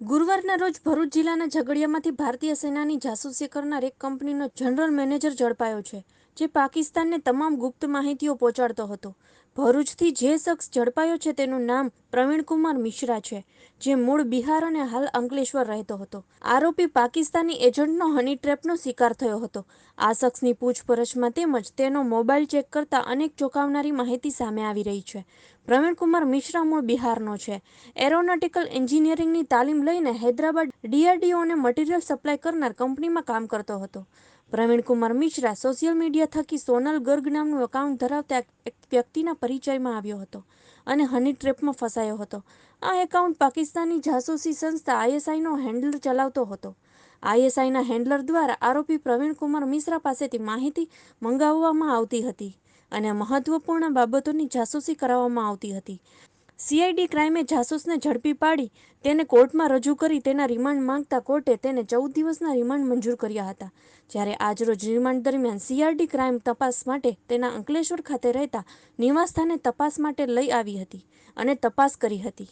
ગુરુવારના રોજ ભરૂચ જિલ્લાના ઝઘડિયામાંથી ભારતીય સેનાની જાસૂસી કરનાર એક કંપનીનો જનરલ મેનેજર ઝડપાયો છે. જે પાકિસ્તાનને તમામ ગુપ્ત માહિતીઓ પહોંચાડતો હતો. ભરૂચથી જે શખ્સ ઝડપાયો છે તેનું નામ પ્રવીણકુમાર મિશ્રા છે, જે મૂળ બિહાર અને હાલ અંકલેશ્વર રહેતો હતો. આરોપી પાકિસ્તાની એજન્ટનો હની ટ્રેપનો શિકાર થયો હતો. આ શખ્સની પૂછપરછમાં તેમજ તેનો મોબાઈલ ચેક કરતા અનેક ચોંકાવનારી માહિતી સામે આવી રહી છે. પ્રવીણકુમાર મિશ્રા મૂળ બિહારનો છે. એરોનોટિકલ એન્જિનિયરિંગની તાલીમ લઈને હૈદરાબાદ ડીઆરડીઓને મટીરીયલ સપ્લાય કરનાર કંપનીમાં કામ કરતો હતો. પ્રવીણકુમાર મિશ્રા સોશિયલ મીડિયા થકી સોનલ ગર્ગ નામનું એકાઉન્ટ ધરાવતા એક વ્યક્તિના પરિચયમાં આવ્યો હતો અને હની ટ્રેપમાં ફસાયો હતો. આ એકાઉન્ટ પાકિસ્તાની જાસૂસી સંસ્થા આઈએસઆઈનો હેન્ડલર ચલાવતો હતો. આઈએસઆઈના હેન્ડલર દ્વારા આરોપી પ્રવીણકુમાર મિશ્રા પાસેથી માહિતી મંગાવવામાં આવતી હતી અને મહત્વપૂર્ણ બાબતોની જાસૂસી કરાવવામાં આવતી હતી. સીઆઈડી ક્રાઇમે જાસૂસને ઝડપી પાડી, તેને કોર્ટમાં રજૂ કરી તેના રિમાન્ડ માંગતા કોર્ટે તેને ચૌદ દિવસના રિમાન્ડ મંજૂર કર્યા હતા. જ્યારે આજરોજ રિમાન્ડ દરમિયાન સીઆરડી ક્રાઇમ તપાસ માટે તેના અંકલેશ્વર ખાતે રહેતા નિવાસસ્થાને તપાસ માટે લઈ આવી હતી અને તપાસ કરી હતી.